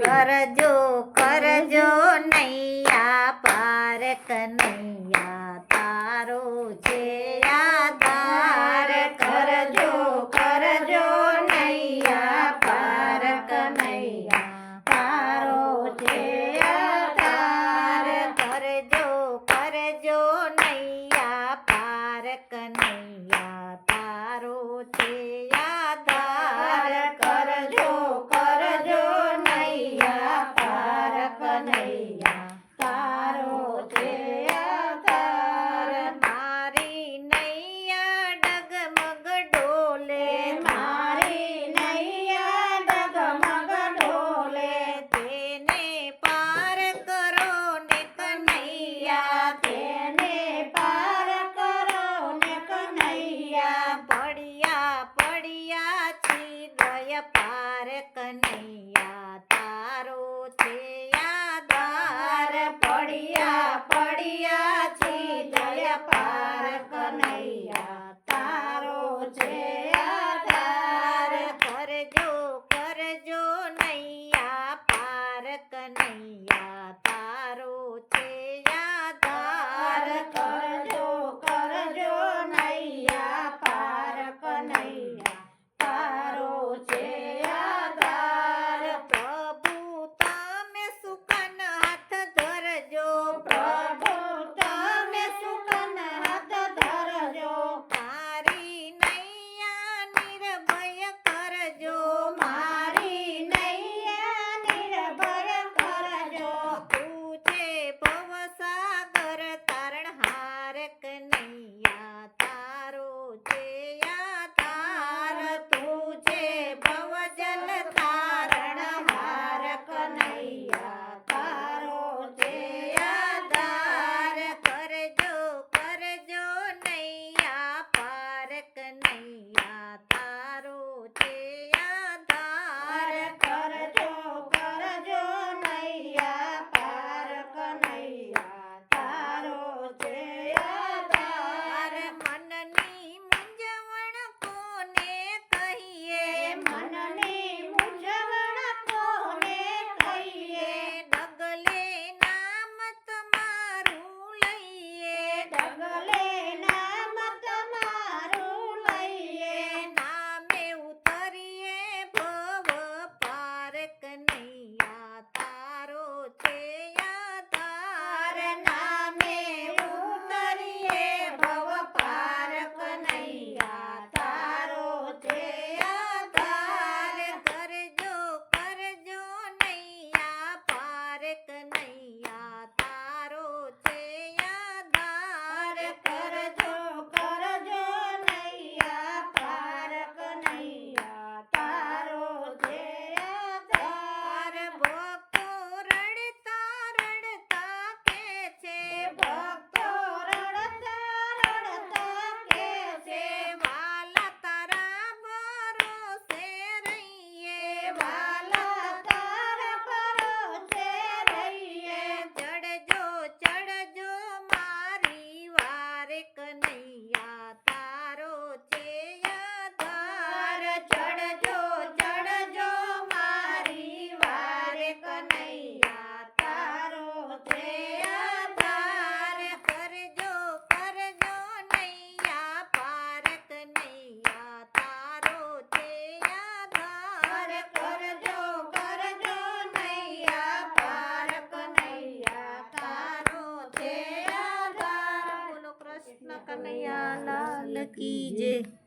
કરજો કરજો નૈયા પાર કનૈયા તારો છે આધાર. કરજો કરજો નૈયા પાર કનૈયા તારો છે આધાર. કરજો કરજો નૈયા પાર કનૈયા તારો છે Yeah. कीजे कीजिए।